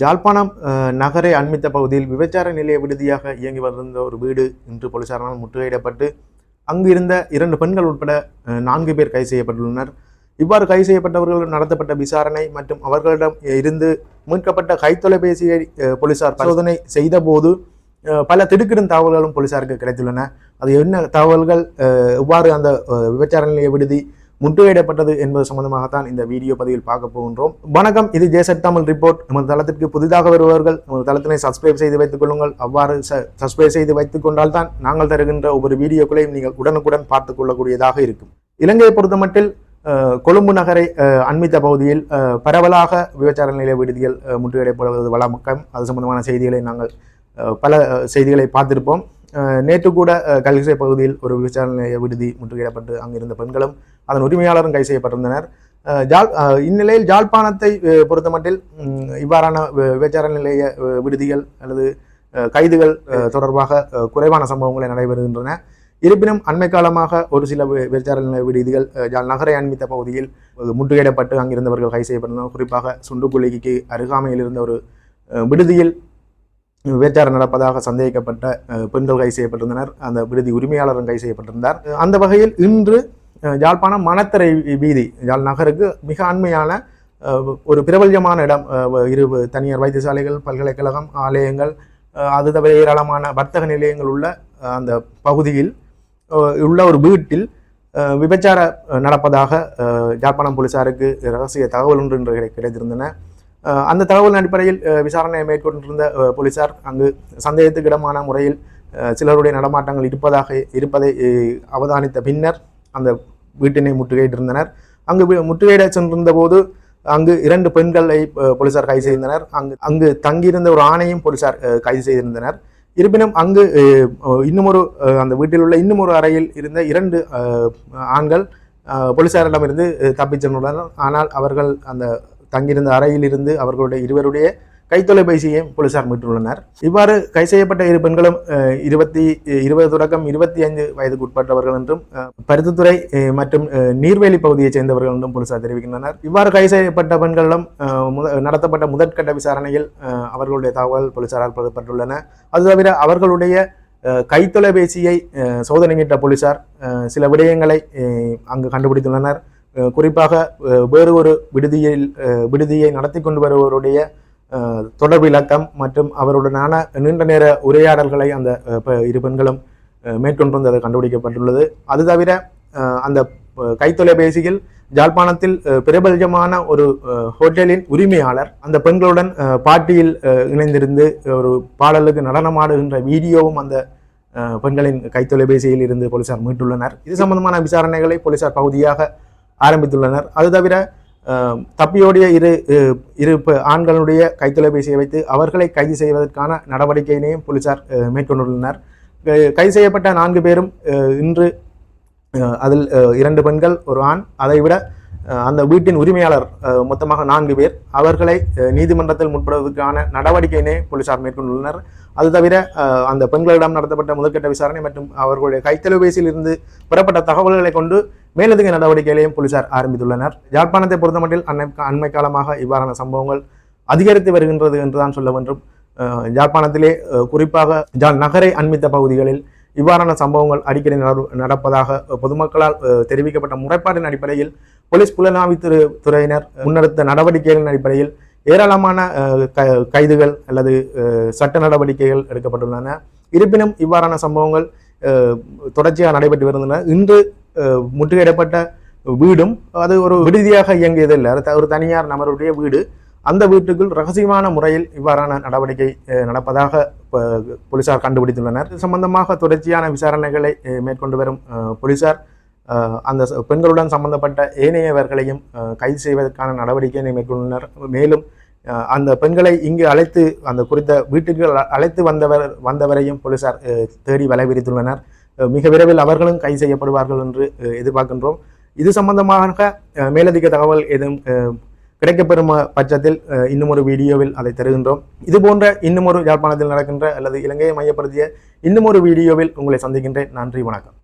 ஜாழ்ப்பாணம் நகரை அண்மித்த பகுதியில் விபச்சார நிலைய விடுதியாக இயங்கி வந்திருந்த ஒரு வீடு இன்று போலீசாரால் முற்றுகையிடப்பட்டு அங்கு இருந்த இரண்டு பெண்கள் உட்பட நான்கு பேர் கைது செய்யப்பட்டுள்ளனர். இவ்வாறு கைது செய்யப்பட்டவர்கள் நடத்தப்பட்ட விசாரணை மற்றும் அவர்களிடம் இருந்து மீட்கப்பட்ட கைத்தொலைபேசியை போலீசார் பரிசோதனை செய்தபோது பல திடுக்கிடும் தகவல்களும் போலீசாருக்கு கிடைத்துள்ளன. அது என்ன தகவல்கள்? இவ்வாறு அந்த விபச்சார நிலைய விடுதி முற்றுகையிடப்பட்டது என்பது சம்பந்தமாகத்தான் இந்த வீடியோ பதிவில் பார்க்க போகின்றோம். வணக்கம் இது ஜேசட் தமிழ் ரிப்போர்ட். நமது தளத்திற்கு புதிதாக வருபவர்கள் நமது தளத்தினை சப்ஸ்கிரைப் செய்து வைத்துக் கொள்ளுங்கள். அவ்வாறு சப்ஸ்கிரைப் செய்து வைத்துக் கொண்டால் தான் நாங்கள் தருகின்ற ஒவ்வொரு வீடியோக்களையும் நீங்கள் உடனுக்குடன் பார்த்துக் கொள்ளக்கூடியதாக இருக்கும். இலங்கையை பொறுத்தமட்டில் கொழும்பு நகரை அண்மித்த பகுதியில் பரவலாக விபச்சார நிலைய விடுதிகள் முற்றுகையிடப்படுவது வழக்கம். அது சம்பந்தமான செய்திகளை நாங்கள் பல செய்திகளை பார்த்திருப்போம். நேற்று கூட கல்கிசை பகுதியில் ஒரு விபச்சார நிலைய விடுதி முற்றுகையிடப்பட்டு அங்கிருந்த பெண்களும் அதன் உரிமையாளரும் கை செய்யப்பட்டிருந்தனர். ஜால் இந்நிலையில் ஜாழ்ப்பாணத்தை பொறுத்தமட்டில் இவ்வாறான விபச்சார நிலைய விடுதிகள் அல்லது கைதுகள் தொடர்பாக குறைவான சம்பவங்களை நடைபெறுகின்றன. இருப்பினும் அண்மை காலமாக ஒரு சில விபச்சார நிலைய விடுதிகள் ஜால் நகரை அண்மித்த பகுதியில் அஹ், முற்றுகையிடப்பட்டு அங்கிருந்தவர்கள் கை செய்யப்பட்டனர் குறிப்பாக சுண்டுக்குழிக்கு அருகாமையில் இருந்த ஒரு விடுதியில் விபச்சாரம் நடப்பதாக சந்தேகிக்கப்பட்ட பெண்கள் கை செய்யப்பட்டிருந்தனர். அந்த விடுதி உரிமையாளரும் கை செய்யப்பட்டிருந்தார். அந்த வகையில் இன்று யாழ்ப்பாணம் மணத்தரை வீதி யாழ் நகருக்கு மிக அண்மையான ஒரு பிரபல்யமான இடம். இரு தனியார் வைத்தியசாலைகள் பல்கலைக்கழகம் ஆலயங்கள் அது தவிர ஏராளமான வர்த்தக நிலையங்கள் உள்ள அந்த பகுதியில் உள்ள ஒரு வீட்டில் விபச்சார நடப்பதாக அஹ், யாழ்ப்பாணம் போலீசாருக்கு ரகசிய தகவல் ஒன்று கிடைத்திருந்தன. அந்த தகவலின் அடிப்படையில் விசாரணையை மேற்கொண்டிருந்த போலீசார் அங்கு சந்தேகத்துக்கு இடமான முறையில் சிலருடைய நடமாட்டங்கள் இருப்பதாக இருப்பதை அவதானித்த பின்னர் அந்த வீட்டினை முற்றுகையிட்டிருந்தனர். அங்கு முற்றுகையிட சென்றிருந்தபோது அங்கு இரண்டு பெண்களை போலீசார் கைது செய்திருந்தனர் அங்கு அங்கு தங்கியிருந்த ஒரு ஆணையும் போலீசார் கைது செய்திருந்தனர். இருப்பினும் அங்கு இன்னுமொரு அந்த வீட்டில் உள்ள இன்னும் ஒரு அறையில் இருந்த இரண்டு ஆண்கள் போலீசாரிடமிருந்து தப்பிச் சென்றுள்ளனர். ஆனால் அவர்கள் அந்த தங்கியிருந்த அறையிலிருந்து அவர்களுடைய இருவருடைய கைத்தொலைபேசியையும் போலீசார் மீட்டுள்ளனர். இவ்வாறு கை செய்யப்பட்ட இரு பெண்களும் இருபத்தி இருபது தொடக்கம் இருபத்தி ஐந்து வயதுக்கு உட்பட்டவர்கள் என்றும் பருத்தித்துறை மற்றும் நீர்வேலி பகுதியைச் சேர்ந்தவர்கள் என்றும் போலீசார் தெரிவிக்கின்றனர். இவ்வாறு கை செய்யப்பட்ட பெண்களிடம் முத- நடத்தப்பட்ட முதற்கட்ட விசாரணையில் அவர்களுடைய தகவல் போலீசாரால் பெறப்பட்டுள்ளன. அது தவிர அவர்களுடைய கைத்தொலைபேசியை சோதனையிட்ட போலீசார் சில விடயங்களை அங்கு கண்டுபிடித்துள்ளனர். குறிப்பாக வேறு ஒரு விடுதியில் விடுதியை நடத்தி கொண்டு வருபவருடைய தொடர்பு இலக்கம் மற்றும் அவருடனான நீண்ட நேர உரையாடல்களை அந்த இரு பெண்களும் மேற்கொண்டு மேற்கொண்டிருந்தது கண்டுபிடிக்கப்பட்டுள்ளது. அது தவிர அந்த கைத்தொலைபேசியில் ஜாழ்ப்பாணத்தில் பிரபலஜமான ஒரு ஹோட்டலின் உரிமையாளர் அந்த பெண்களுடன் பாட்டியில் இணைந்திருந்து ஒரு பாடலுக்கு நடனமாடுகின்ற வீடியோவும் அந்த பெண்களின் கைத்தொலைபேசியில் இருந்து போலீசார் மீட்டுள்ளனர். இது சம்பந்தமான விசாரணைகளை போலீசார் பகுதியாக ஆரம்பித்துள்ளனர். அது தவிர தப்பியோடைய இரு இரு ஆண்களுடைய கைத்தொலைபேசியை வைத்து அவர்களை கைது செய்வதற்கான நடவடிக்கையினையும் போலீசார் மேற்கொண்டுள்ளனர். கைது செய்யப்பட்ட நான்கு பேரும் இன்று அதில் இரண்டு பெண்கள் ஒரு ஆண். அதைவிட அந்த வீட்டின் உரிமையாளர் மொத்தமாக நான்கு பேர். அவர்களை நீதிமன்றத்தில் முற்படுவதற்கான நடவடிக்கையினை போலீசார் மேற்கொண்டுள்ளனர். அது தவிர அந்த பெண்களிடம் நடத்தப்பட்ட முதற்கட்ட விசாரணை மற்றும் அவர்களுடைய கைத்தொலைபேசியில் இருந்து பெறப்பட்ட தகவல்களை கொண்டு மேலதிக நடவடிக்கைகளையும் போலீசார் ஆரம்பித்துள்ளனர். யாழ்ப்பாணத்தை பொறுத்தமட்டில் அன்னை அண்மை காலமாக இவ்வாறான சம்பவங்கள் அதிகரித்து வருகின்றது என்றுதான் சொல்ல வேண்டும். யாழ்ப்பாணத்திலே குறிப்பாக ஜாழ் நகரை அண்மித்த பகுதிகளில் இவ்வாறான சம்பவங்கள் அடிக்கடி நட- நடப்பதாக பொதுமக்களால் தெரிவிக்கப்பட்ட முறைப்பாட்டின் அடிப்படையில் போலீஸ் புலனாய்வு துறை துறையினர் முன்னெடுத்த நடவடிக்கைகளின் அடிப்படையில் ஏராளமான க- கைதுகள் அல்லது சட்ட நடவடிக்கைகள் எடுக்கப்பட்டுள்ளன. இருப்பினும் இவ்வாறான சம்பவங்கள் தொடர்ச்சியாக நடைபெற்று வருகின்றன. இன்று முற்றுகையிடப்பட்ட வீடும் அது ஒரு விடுதியாக இயங்கியதில்லை. அது த- ஒரு தனியார் நபருடைய வீடு. அந்த வீட்டுக்குள் ரகசியமான முறையில் இவ்வாறான நடவடிக்கை நடப்பதாக போலீசார் கண்டுபிடித்துள்ளனர். இது சம்பந்தமாக தொடர்ச்சியான விசாரணைகளை மேற்கொண்டு வரும் போலீசார் அந்த பெண்களுடன் சம்பந்தப்பட்ட ஏனையவர்களையும் கைது செய்வதற்கான நடவடிக்கையை மேற்கொண்டுள்ளனர். மேலும் அந்த பெண்களை இங்கு அழைத்து அந்த குறித்த வீட்டுக்கு அழைத்து வந்தவர் வந்தவரையும் போலீசார் தேடி வலை விரித்துள்ளனர். மிக விரைவில் அவர்களும் கைது செய்யப்படுவார்கள் என்று எதிர்பார்க்கின்றோம். இது சம்பந்தமாக மேலதிக தகவல் எதுவும் கிடைக்கப்பெறும் பட்சத்தில் இன்னும் ஒரு வீடியோவில் அதை தருகின்றோம். இது போன்ற இன்னும் ஒரு யாழ்ப்பாணத்தில் நடக்கின்ற அல்லது இலங்கையை மையப்படுத்திய இன்னும் ஒரு வீடியோவில் உங்களை சந்திக்கின்றேன். நன்றி வணக்கம்.